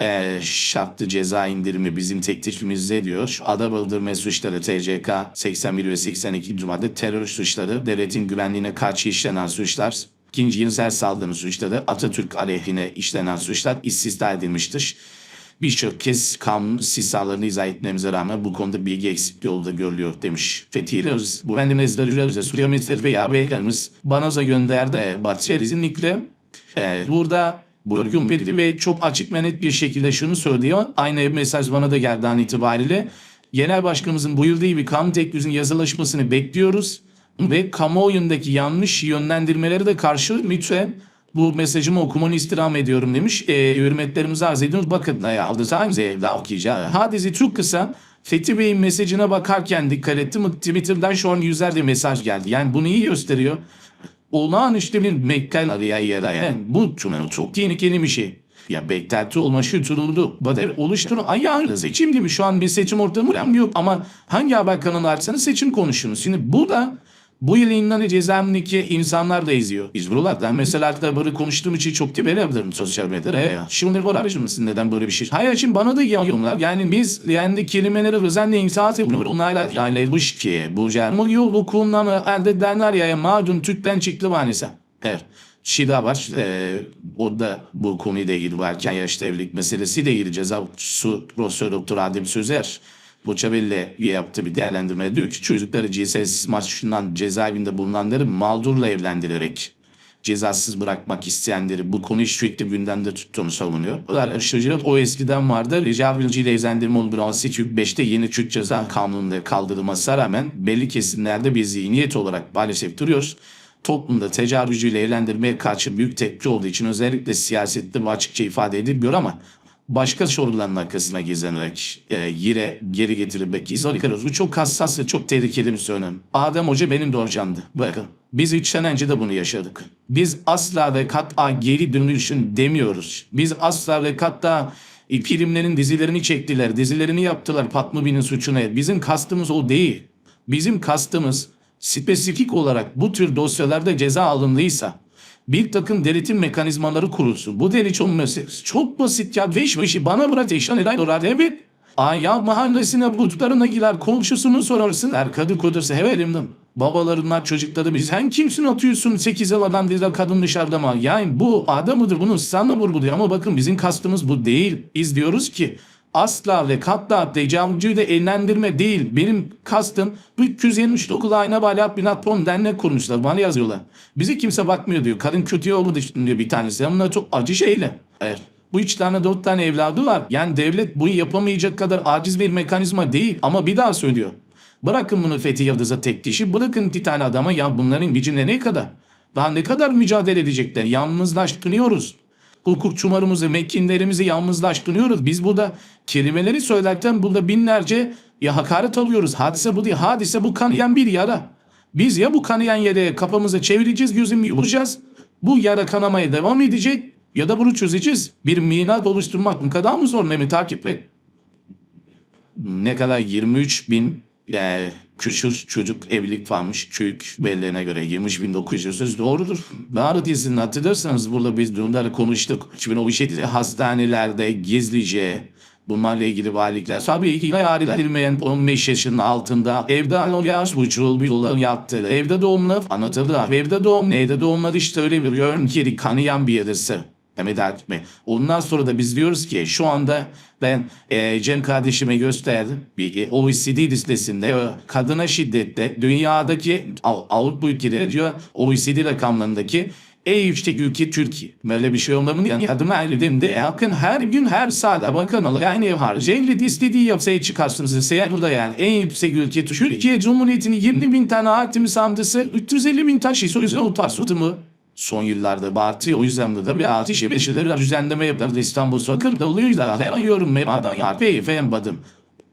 e, şartlı ceza indirimi bizim teklifimizde diyor. Şu öldürme suçları TCK 81 ve 82. madde terör suçları, devletin güvenliğine karşı işlenen suçlar, ikinci cinsel saldırı suçları, Atatürk aleyhine işlenen suçlar istisna edilmiştir. Birçok kez kanun istisnalarını izah etmemize rağmen bu konuda bilgi eksikliği olduğu görülüyor demiş. Fethi Öz, bu bendimizde Rüzgar Suriye Ministeri ve Yağbeylerimiz bana da gönderdi. Bahçe kesinlikle e, burada bu örgün belirli ve çok açık ve net bir şekilde şunu söylüyor. Aynı mesaj bana da geldi an itibariyle. Genel Başkanımızın buyurduğu gibi kanun teklifinin yazılaşmasını bekliyoruz. Ve kamuoyundaki yanlış yönlendirmeleri de karşı lütfen bu mesajımı okumanı istirham ediyorum demiş. E, hürmetlerimizi arz ediyoruz. Bakın ya aldı Times evde okuyacağım. Hadisi çok kısa. Fethi Bey'in mesajına bakarken dikkat ettim. Twitter'dan şu an yüzlerce mesaj geldi. Yani bunu iyi gösteriyor. Olağanüstü bir mekan araya yere. Yani bu tünel çok tehlikeli bir şey. Ya beklenti olması tutuldu. Bader oluşturun ayağını seçim gibi şu an bir seçim ortamı yok ama hangi haber kanalı açsanız seçim konuşunuz. Şimdi burada bu yıl yayınlanan cezaevindeki insanlar da izliyor. Biz buralardan mesela da böyle konuştuğum için çok tepeli yapıyorum sosyal medyada. He ya. Şimdi var aracımızın neden böyle bir şey? Hayır şimdi bana da yayıyorlar. Yani biz yani kelimeleri özenle inşaat yapıyoruz. Onlarla yani bu ki bu canlı yol hukukundan elde edenler ya mağdun Türk'ten çıktı maalesef. Evet. şey daha var. Ee, o da bu konuyla ilgili var. Erken yaşta evlilik meselesiyle ilgili ceza su Profesör Doktor Adem Sözer Boçavelli yaptığı bir değerlendirme diyor ki çocukları cinsel maçından cezaevinde bulunanları mağdurla evlendirerek cezasız bırakmak isteyenleri bu konuyu sürekli gündemde tuttuğunu savunuyor. Araştırıcılar o eskiden vardı. Rica ile evlendirme uygulaması çünkü 5'te yeni Türk Ceza Kanunu'nda kaldırılmasına rağmen belli kesimlerde bir zihniyet olarak maalesef duruyor. Toplumda tecavüzcüyle evlendirmeye karşı büyük tepki olduğu için özellikle siyasette bu açıkça ifade edilmiyor ama başka soruların arkasına gizlenerek e, yine geri getirilmek izliyoruz. Bu çok hassas ve çok tehlikeli bir söylem. Adem Hoca benim de hocamdı. Bakın biz üç sene önce de bunu yaşadık. Biz asla ve kat'a geri dönüşün demiyoruz. Biz asla ve kat'a filmlerin dizilerini çektiler, dizilerini yaptılar Patmubi'nin suçuna. Bizim kastımız o değil. Bizim kastımız spesifik olarak bu tür dosyalarda ceza alındıysa bir takım denetim mekanizmaları kurulsun. Bu denetim basit. Çok basit ya. Beş beşi bana bırak eşyan eder dolar. Evet. Aya mahallesine bulutlarına girer komşusunu sorarsın. Er kadı kodursa heverimdim. Babalarından çocukları biz sen kimsin atıyorsun 8 yıl adam değil kadın dışarıda mı? Yani bu adamıdır bunu sana vur bu diyor. Ama bakın bizim kastımız bu değil. Biz diyoruz ki asla ve katla tecavüzcüyü de eğlendirme değil. Benim kastım bu 279 ayna balat binat pon dernek kurmuşlar. Bana yazıyorlar. Bizi kimse bakmıyor diyor. Kadın kötü yolu diyor bir tanesi. Bunlar çok acı şeyler. Evet. Bu üç tane dört tane evladı var. Yani devlet bunu yapamayacak kadar aciz bir mekanizma değil. Ama bir daha söylüyor. Bırakın bunu Fethi Yıldız'a tek dişi. Bırakın bir tane adama ya bunların gücü ne kadar? Daha ne kadar mücadele edecekler? Yalnızlaştırıyoruz hukukçularımızı, mekkinlerimizi yalnızlaştırıyoruz. Biz burada kelimeleri söylerken burada binlerce ya hakaret alıyoruz. Hadise bu değil. Hadise bu kanayan bir yara. Biz ya bu kanayan yere kafamızı çevireceğiz, gözümü yumacağız. Bu yara kanamaya devam edecek ya da bunu çözeceğiz. Bir minat oluşturmak bu kadar mı zor Mehmet Akif Bey? Ne kadar 23 bin e, küçük çocuk evlilik varmış çocuk belirlerine göre 20.900 doğrudur. Bağrı dizinin hatırlarsanız burada biz bunları konuştuk. 2017 hastanelerde gizlice bunlarla ilgili valilikler. Tabii ki hayal edilmeyen 15 yaşının altında evde yaş buçuğu bir yılın yattı. Evde doğumlu anlatıldı. Evde doğum evde doğumlar işte öyle bir yön ki kanayan bir yerisi. Mehmet Akif Bey. Ondan sonra da biz diyoruz ki şu anda ben e, Cem kardeşime gösterdim. Bir e, OECD listesinde e, kadına şiddette dünyadaki Av- Avrupa ülkeleri diyor OECD rakamlarındaki en yüksek ülke Türkiye. Böyle bir şey olmamın yani adıma elinde yakın her gün her saat bakın yani harcayla istediği yapsaya çıkarsınız. Seyahat burada yani en yüksek ülke Türkiye Cumhuriyeti'nin 20 bin tane hakim sandısı 350 bin taş yüzden o tarz tutumu son yıllarda Bartı o yüzden de bir ateş beşileri düzenleme yapıldı İstanbul oluyor da arıyorum memadan yarpı efendim.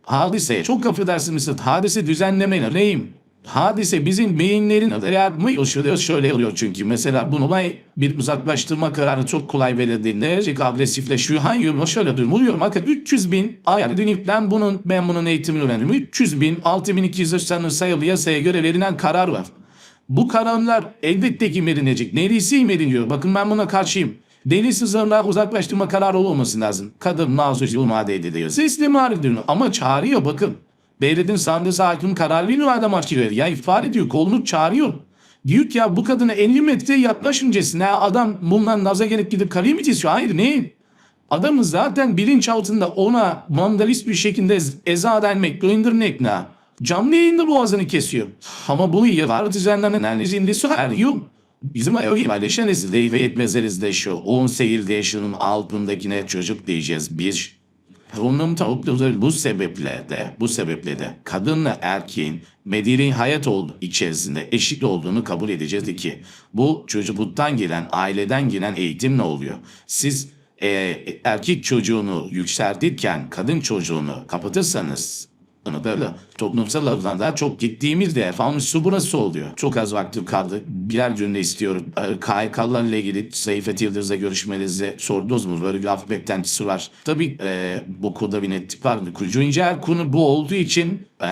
Hadise çok affedersiniz hadise düzenleme neyim? Hadise bizim beyinlerin yapmayı şöyle şöyle oluyor çünkü mesela bunu olay bir uzaklaştırma kararı çok kolay verildiğinde agresifleşiyor. Hayır şöyle durmuyor. Bakın 300 bin yani dünükten bunun ben bunun eğitimini öğrendim. 300 bin 6200 tane sayılı yasaya göre verilen karar var. Bu kararlar elbette ki imrenecek. Neresi imreniyor? Bakın ben buna karşıyım. Deli sızlarından uzaklaştırma kararı olması lazım. Kadın nazuş ilmade ediliyor. Sistemi arıyor ama çağırıyor bakın. Devletin sandığı hakim karar veriyor adam açıyor. Ya ifade ediyor kolunu çağırıyor. Diyor ki ya bu kadına 50 metre yaklaşıncasına adam bundan naza gelip gidip karıyı mı istiyor? Hayır ne? Adamın zaten bilinçaltında ona vandalist bir şekilde eza denmek, göndermek ne? Canlı yayında boğazını kesiyor. Ama bu yıllar düzenlenen analizinde söylüyor. Bizim paylaşan izleyi ve etmezleriz de şu. 18 yaşının altındakine çocuk diyeceğiz biz. Onun tavukları bu sebeple de, bu sebeple de kadınla erkeğin medeni hayat olduğu içerisinde eşit olduğunu kabul edeceğiz ki bu çocukluktan gelen, aileden gelen eğitimle oluyor. Siz e, erkek çocuğunu yükseltirken kadın çocuğunu kapatırsanız böyle toplumsal alanda çok gittiğimizde efendim su burası oluyor. Çok az vaktim kaldı. Birer cümle istiyorum. Ee, KHK'larla ilgili Seyfet Yıldız'la görüşmenizde sordunuz mu? Böyle bir hafif beklentisi var. Tabii e, bu konuda bir netlik var. Üçüncü her konu bu olduğu için e,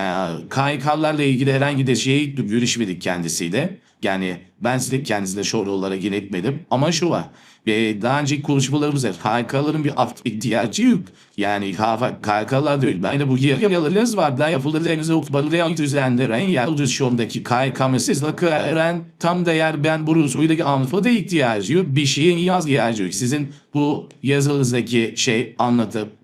KHK'larla ilgili herhangi bir şey görüşmedik kendisiyle. Yani ben size kendisiyle şöyle olarak iletmedim. Ama şu var. Ve daha önceki konuşmalarımızda KHK'ların bir af ihtiyacı yok. Yani KHK'lar değil. Ben de bu yarılarınız var. Da yapılarınızı okumaları düzenlenen yalnızşondaki KHK meselesine eren tam değer ben bu Rusuyla anlatmada ihtiyacı yok. Bir şeyin yaz ihtiyacı yok. Sizin bu yazınızdaki şey anlatıp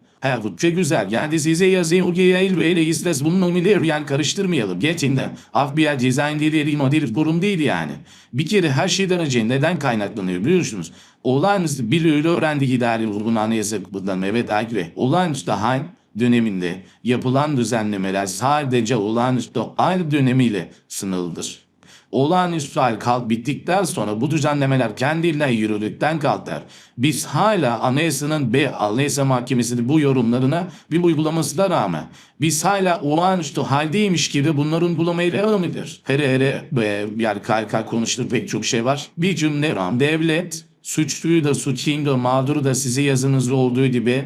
Çok güzel. Yani size yazayım o değil böyle istes bunun nomileri yani karıştırmayalım. Gerçekten af bir dizayn değil, model kurum değil yani. Bir kere her şeyden önce neden kaynaklanıyor biliyorsunuz? Olağanüstü bir öyle öğrendik idari grubun anayasa bundan Mehmet Akre. Olağanüstü hal döneminde yapılan düzenlemeler sadece olağanüstü aynı dönemiyle sınırlıdır olağanüstü hal kalk bittikten sonra bu düzenlemeler kendiyle yürüdükten kalkar. Biz hala anayasanın B Anayasa Mahkemesi'nin bu yorumlarına bir uygulamasına rağmen biz hala olağanüstü haldeymiş gibi bunların uygulamayı devam ediyoruz. Hele hele e, yani KK konuştuğu pek çok şey var. Bir cümle devlet suçluyu da da mağduru da size yazınızda olduğu gibi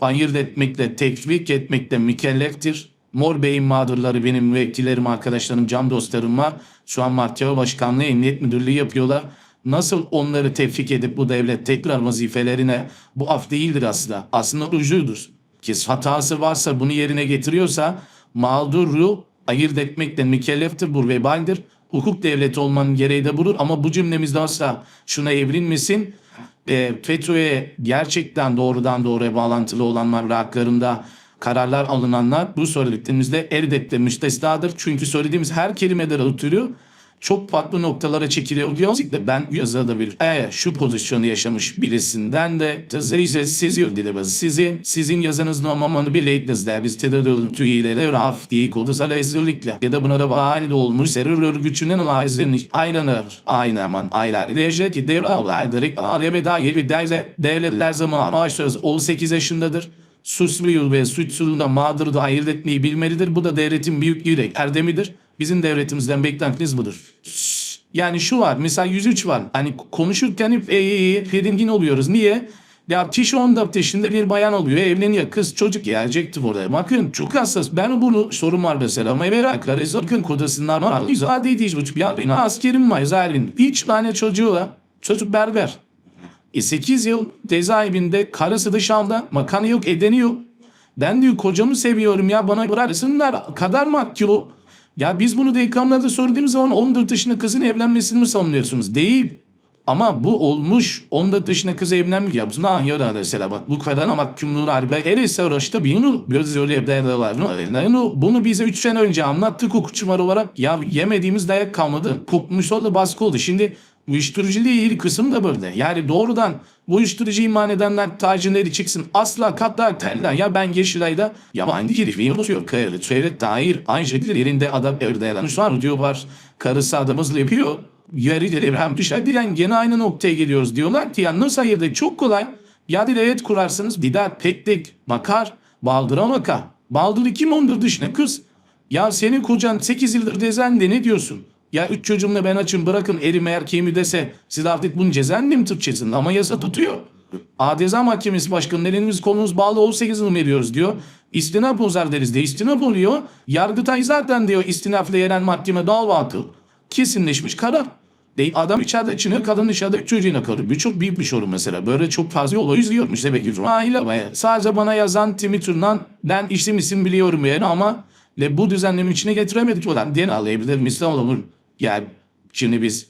ayırt etmekle, tekfik etmekle mükelleftir. Mor Bey'in mağdurları benim müvekkillerim, arkadaşlarım, can dostlarıma şu an Mahkeme Başkanlığı Emniyet Müdürlüğü yapıyorlar. Nasıl onları tevfik edip bu devlet tekrar vazifelerine bu af değildir aslında. Aslında ucudur. Ki hatası varsa bunu yerine getiriyorsa mağduru ayırt etmekten mükelleftir bu vebaldir. Hukuk devleti olmanın gereği de budur ama bu cümlemizde asla şuna evrilmesin. E, FETÖ'ye gerçekten doğrudan doğruya bağlantılı olanlar haklarında kararlar alınanlar bu söylediklerimizde elbette müstesnadır. Çünkü söylediğimiz her kelimeden ötürü çok farklı noktalara çekiliyor. Diyoruz ki ben yazıda bir eğer şu pozisyonu yaşamış birisinden de size siz yönlediniz. Sizin, sizin yazınızın olmamanı bileydinizler. Biz terör üyeleri raf diye kodusal özellikle ya da buna da bahane olmuş terör örgütünün aizini aynanır. Aynı aman aylar. Recep ki araya dair bir derse devletler zaman maaşlarız 18 yaşındadır suçluyu ve suçsuzluğu da mağduru da ayırt etmeyi bilmelidir. Bu da devletin büyük yürek erdemidir. Bizim devletimizden beklentiniz budur. Yani şu var mesela 103 var. Hani konuşurken hep ee, tedirgin oluyoruz. Niye? Ya kişi 14 yaşında bir bayan oluyor evleniyor kız çocuk gelecekti burada. Bakın çok hassas ben bunu sorun var mesela ama merak var. Bakın kodasından var. Değil hiç buçuk ya benim askerim var zalim. Üç tane çocuğu var. Çocuk berber. E 8 yıl cezaevinde karısı dışarıda makanı yok edeni yok. Ben diyor kocamı seviyorum ya bana bıraksınlar kadar mı? Ya biz bunu da sorduğumuz zaman 14 yaşında kızın evlenmesini mi savunuyorsunuz? Değil. Ama bu olmuş 14 yaşında kız evlenmiyor. Ya buna ya mesela bak bu kadar mahkumluğun harbi her ise uğraştı bunu biraz öyle evlendiler. Bunu bize 3 sene önce anlattık hukukçular olarak. Ya yemediğimiz dayak kalmadı. Kokmuş oldu baskı oldu. Şimdi Uyuşturucuyla ilgili kısım da böyle. Yani doğrudan bu uyuşturucu iman edenler tacirleri çıksın. Asla katlar terler. Ya ben Yeşilay'da yabancı herifi unutuyor. Kayırı, çevre dair aynı şekilde yerinde adam evde yalan. Şu an diyor var. Karısı adamızla yapıyor. Yeri hem dışarı diyen gene aynı noktaya geliyoruz. Diyorlar ki ya nasıl ayırdı? Çok kolay. Ya bir evet kurarsınız. Dider, peklik, makar, baldıra maka. Baldırı kim ondur dışına kız? Ya senin kocan 8 yıldır dezende ne diyorsun? Ya üç çocuğumla ben açım bırakın erime erkeğimi dese siz artık bunun cezaevinde mi Türkçesinde ama yasa tutuyor. Adeza Mahkemesi Başkanı'nın elimiz kolumuz bağlı 18 yıl veriyoruz diyor. İstinaf bozar deriz de istinaf oluyor. Yargıtay zaten diyor istinafla yenen mahkeme dava atıl. Kesinleşmiş karar. Değil, adam içeride içine kadın dışarıda çocuğuna kalıyor. Bu çok büyük bir sorun mesela. Böyle çok fazla olay izliyormuş demek ki. Aile sadece bana yazan Twitter'dan ben isim isim biliyorum yani ama ve bu düzenlemin içine getiremedik olan diye ağlayabilir misal olur. Yani şimdi biz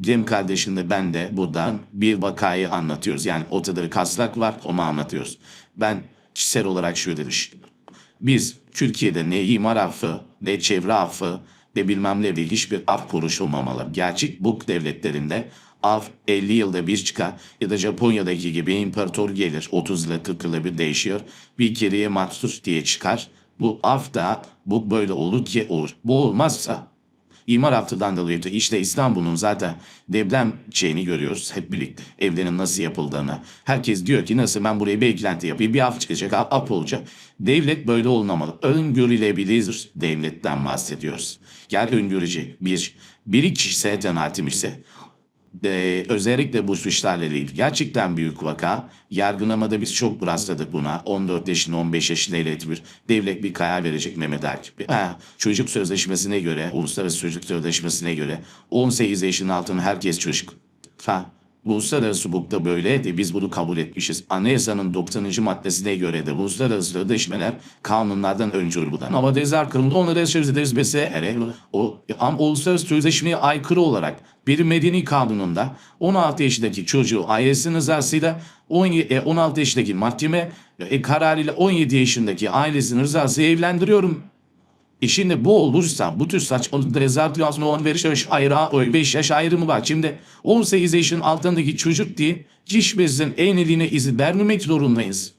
Cem kardeşimle ben de buradan bir vakayı anlatıyoruz. Yani ortada bir kasrak var onu anlatıyoruz. Ben kişisel olarak şöyle düşünüyorum. Biz Türkiye'de ne imar affı, ne çevre affı, ne bilmem ne değil hiçbir af konuşulmamalı. Gerçek bu devletlerinde af 50 yılda bir çıkar ya da Japonya'daki gibi imparator gelir 30 yılda 40 yılda bir değişiyor. Bir kereye mahsus diye çıkar. Bu af da bu böyle olur ki olur. Bu olmazsa İmar haftadan dolayı da işte İstanbul'un zaten deprem şeyini görüyoruz hep birlikte. Evlerin nasıl yapıldığını. Herkes diyor ki nasıl ben buraya bir eklenti yapayım. Bir af çıkacak, ap olacak. Devlet böyle olmamalı. Öngörülebilir devletten bahsediyoruz. Gel öngörecek bir, bir kişisel kanaatim ise e, özellikle bu suçlarla ilgili gerçekten büyük vaka. Yargılamada biz çok rastladık buna. 14 yaşında 15 yaşında ehliyeti bir devlet bir karar verecek Mehmet Akif. Ha, çocuk sözleşmesine göre, uluslararası çocuk sözleşmesine göre 18 yaşın altında herkes çocuk. Ha, uluslararası hukukta böyle de biz bunu kabul etmişiz. Anayasanın 90. maddesine göre de uluslararası sözleşmeler kanunlardan öncül budan. Ama dezar kırıldı onları söz ederiz mesela o ama uluslararası sözleşmeye aykırı olarak bir medeni kanununda 16 yaşındaki çocuğu ailesinin rızasıyla 17 e, 16 yaşındaki mahkeme e, kararıyla 17 yaşındaki ailesinin rızasıyla evlendiriyorum e şimdi bu olursa bu tür saçmalıkta rezervasyon olan veriş yaş ayrı 5 yaş ayrımı var. Şimdi 18 yaşın altındaki çocuk diye hiçbirimizin en eline izin vermemek zorundayız.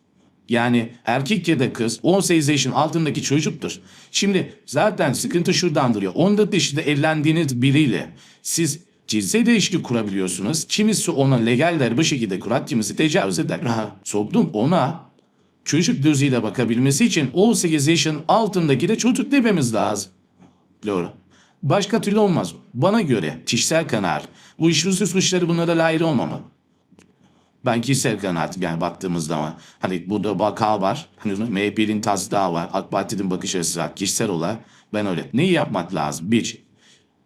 Yani erkek ya da kız 18 yaşın altındaki çocuktur. Şimdi zaten sıkıntı şuradan duruyor. 14 yaşında evlendiğiniz biriyle siz cinsel ilişki kurabiliyorsunuz. Kimisi ona legaller bu şekilde kurar, kimisi tecavüz eder. Ha, soktum ona çocuk gözüyle bakabilmesi için 18 yaşın altındaki de çocuk dememiz lazım. Doğru. Başka türlü olmaz. Bana göre kişisel kanaat. Bu işsiz suçları bunlara layık olmamalı. Ben kişisel kanaatim yani baktığımız zaman. Hani burada vaka var. Hani MHP'nin taslağı var. AK Parti'nin bakış açısı var. Kişisel olarak ben öyle. Neyi yapmak lazım? Bir,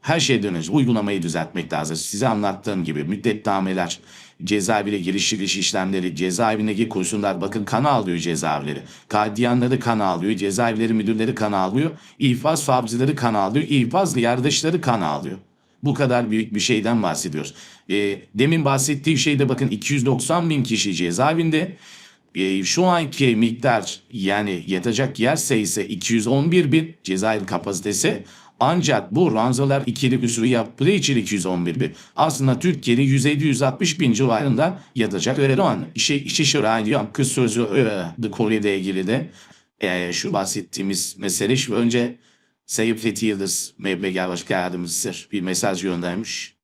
her şeyden önce uygulamayı düzeltmek lazım. Size anlattığım gibi müddetnameler, cezaevine giriş çıkış işlemleri, cezaevindeki kurşunlar bakın kan alıyor cezaevleri. Gardiyanları kan alıyor, cezaevleri müdürleri kan alıyor, ifaz savcıları kan alıyor, ifaz yargıçları kan alıyor. Bu kadar büyük bir şeyden bahsediyoruz. E, demin bahsettiğim şeyde bakın 290 bin kişi cezaevinde. E, şu anki miktar yani yatacak yer sayısı 211 bin cezaevi kapasitesi. Ancak bu ranzalar ikili usulü yaptığı için 211 bin. Aslında Türkiye'de 150-160 bin civarında yatacak öğretmen. İşe, işe şuraya kız sözü e, Kore'de ilgili de e, şu bahsettiğimiz mesele şu önce Sayın Fethi Yıldız MBG Başkan Yardımcısı bir mesaj göndermiş.